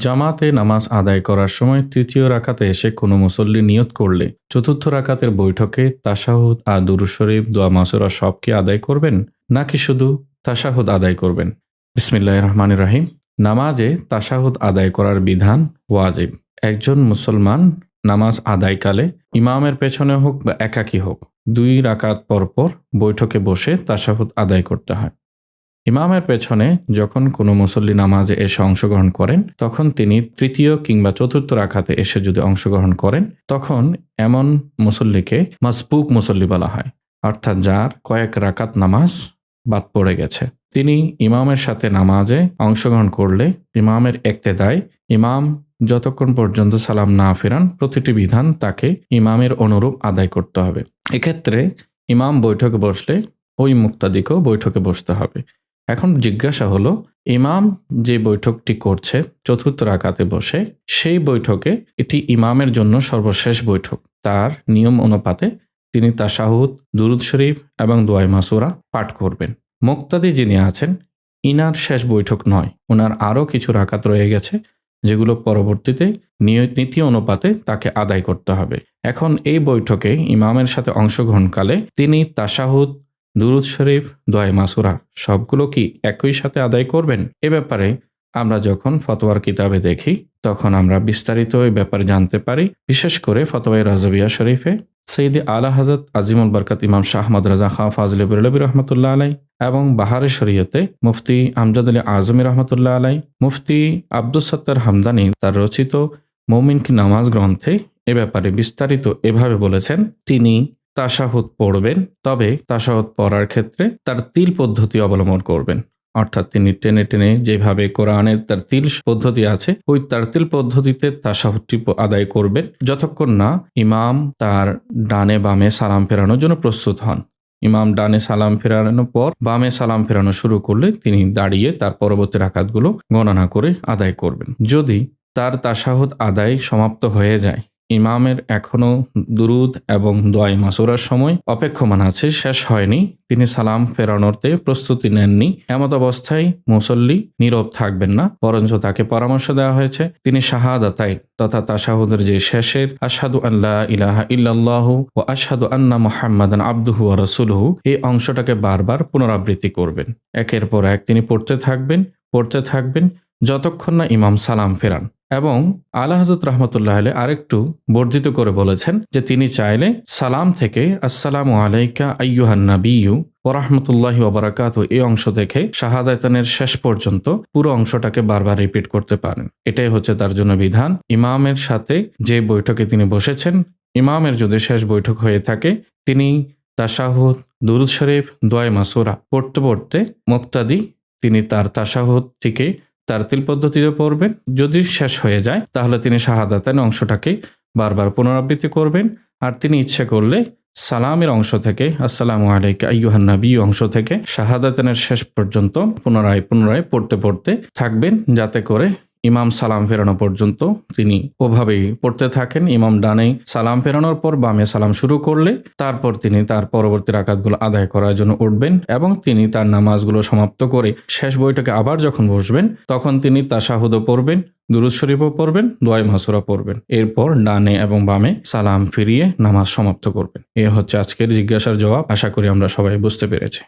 জামাতে নামাজ আদায় করার সময় তৃতীয় রাকাতে এসে কোনো মুসল্লি নিয়ত করলে চতুর্থ রাকাতের বৈঠকে তাশাহুদ আর দুরুদ শরীফ দোয়া মাসুরা সব কি আদায় করবেন, নাকি শুধু তাশাহুদ আদায় করবেন? বিসমিল্লাহ রহমান রাহিম। নামাজে তাশাহুদ আদায় করার বিধান ওয়াজিব। একজন মুসলমান নামাজ আদায়কালে ইমামের পেছনে হোক বা একাকী হোক, দুই রাকাত পরপর বৈঠকে বসে তাশাহুদ আদায় করতে হয়। ইমামের পেছনে যখন কোনো মুসল্লি নামাজে এসে অংশগ্রহণ করেন, তখন তিনি তৃতীয় কিংবা চতুর্থ রাখাতে এসে যদি অংশগ্রহণ করেন, তখন এমন মুসল্লিকে মাসবুক মুসল্লি বলা হয়, অর্থাৎ যার কয়েক রাকাত নামাজ বাদ পড়ে গেছে। তিনি ইমামের সাথে নামাজে অংশগ্রহণ করলে ইমামের একতেদায় ইমাম যতক্ষণ পর্যন্ত সালাম না ফেরান, প্রতিটি বিধান তাকে ইমামের অনুরূপ আদায় করতে হবে। এক্ষেত্রে ইমাম বৈঠকে বসলে ওই মুক্তাদিকেও বৈঠকে বসতে হবে। এখন জিজ্ঞাসা হলো, ইমাম যে বৈঠকটি করছে, চতুর্থ রাকাতে বসে, সেই বৈঠকে এটি ইমামের জন্য সর্বশেষ বৈঠক। তার নিয়ম অনুপাতে তিনি তাশাহুদ, দুরুদ শরীফ এবং দোয়াই মাসুরা পাঠ করবেন। মুক্তাদি যিনি আছেন, ইনার শেষ বৈঠক নয় ওনার আরও কিছু রাকাত রয়ে গেছে, যেগুলো পরবর্তীতে নীতি অনুপাতে তাকে আদায় করতে হবে। এখন এই বৈঠকে ইমামের সাথে অংশগ্রহণকালে তিনি তাশাহুদ দুরুদ শরীফ, দোয়াই মাসুরা, সবগুলো কি একই সাথে আদায় করবেন? এ ব্যাপারে আমরা যখন ফতোয়ার কিতাবে দেখি, তখন আমরা বিস্তারিত এই ব্যাপারে জানতে পারি। বিশেষ করে ফতোয়াই রাজবিয়া শরীফে সৈদি আলা হজরত আজিমুল বরকাত ইমাম শাহমদ রাজা খাঁ ফাজলে বরলবী রহমতুল্লাহ আলাই এবং বাহারে শরীয়তে মুফতি আমজাদ আলী আজমি রহমতুল্লাহ আলাই, মুফতি আব্দুল সত্তার হামদানি তার রচিত মৌমিন কি নামাজ গ্রন্থে এ ব্যাপারে বিস্তারিত এভাবে বলেছেন, তিনি তাশাহুদ পড়বেন, তবে তাশাহুদ পড়ার ক্ষেত্রে তার তিল পদ্ধতি অবলম্বন করবেন। অর্থাৎ তিনি টেনে টেনে যেভাবে কোরআনের তার তিল পদ্ধতি আছে, ওই তার তিল পদ্ধতিতে তাশাহুদটি আদায় করবেন, যতক্ষণ না ইমাম তার ডানে বামে সালাম ফেরানোর জন্য প্রস্তুত হন। ইমাম ডানে সালাম ফেরানোর পর বামে সালাম ফেরানো শুরু করলে তিনি দাঁড়িয়ে তার পরবর্তী রাকাতগুলো গণনা করে আদায় করবেন। যদি তার তাশাহুদ আদায় সমাপ্ত হয়ে যায় ইমামের এখনও দুরুদ এবং দোয়াই মাসুরার সময় অপেক্ষমান আছে, শেষ হয়নি। তিনি সালাম ফেরানোরতে প্রস্তুতি নেননি। এমত অবস্থায় মুসল্লি নীরব থাকবেন না, বরঞ্চ তাকে পরামর্শ দেওয়া হয়েছে। তিনি শাহাদ শাহাদাতাই তথা তাশাহুদের যে শেষের, আশহাদু আল্লাহ ইলাহা ইল্লাল্লাহু ও আশহাদু আন্না মুহাম্মাদান আব্দুহু ওয়া রাসূলুহু, এই অংশটাকে বারবার পুনরাবৃত্তি করবেন। একের পর এক তিনি পড়তে থাকবেন পড়তে থাকবেন, যতক্ষণ না ইমাম সালাম ফেরান। এবং আলা হজরত রহমতুল্লাহ আলী আরেকটু বর্ধিত করে বলেছেন যে তিনি চাইলে সালাম থেকে আসসালামু আলাইকা আইয়ুহান নাবিয়ু ও রহমতুল্লাহি ওবরাকাত এই অংশ থেকে শাহাদাতানের শেষ পর্যন্ত পুরো অংশটাকে বারবার রিপিট করতে পারেন। এটাই হচ্ছে তার জন্য বিধান। ইমামের সাথে যে বৈঠকে তিনি বসেছেন, ইমামের যদি শেষ বৈঠক হয়ে থাকে, তিনি তাশাহুদ, দুরুদ শরীফ, দোয়াই মাসুরা পড়তে পড়তে মুক্তাদি, তিনি তার তাশাহুদটিকে তার তিল পদ্ধতিতে পড়বেন। যদি শেষ হয়ে যায়, তাহলে তিনি শাহাদাতেন অংশটাকে বারবার পুনরাবৃত্তি করবেন। আর তিনি ইচ্ছে করলে সালামের অংশ থেকে, আসসালাম আলাইক আইয়ুহান নবী অংশ থেকে শাহাদাতেনের শেষ পর্যন্ত পুনরায় পুনরায় পড়তে পড়তে থাকবেন। যাতে করে ইমাম সালাম ফেরানো পর্যন্ত তিনি ওভাবেই পড়তে থাকেন। ইমাম ডানে সালাম ফেরানোর পর বামে সালাম শুরু করলে তারপর তিনি তার পরবর্তী রাকাতগুলো আদায় করার জন্য উঠবেন এবং তিনি তার নামাজগুলো সমাপ্ত করে শেষ বইটাকে আবার যখন বসবেন, তখন তিনি তাশাহুদও পড়বেন, দুরুদ শরীফও পড়বেন, দোয়াই মাসুরা পড়বেন। এরপর ডানে এবং বামে সালাম ফিরিয়ে নামাজ সমাপ্ত করবেন। এ হচ্ছে আজকের জিজ্ঞাসার জবাব। আশা করি আমরা সবাই বুঝতে পেরেছি।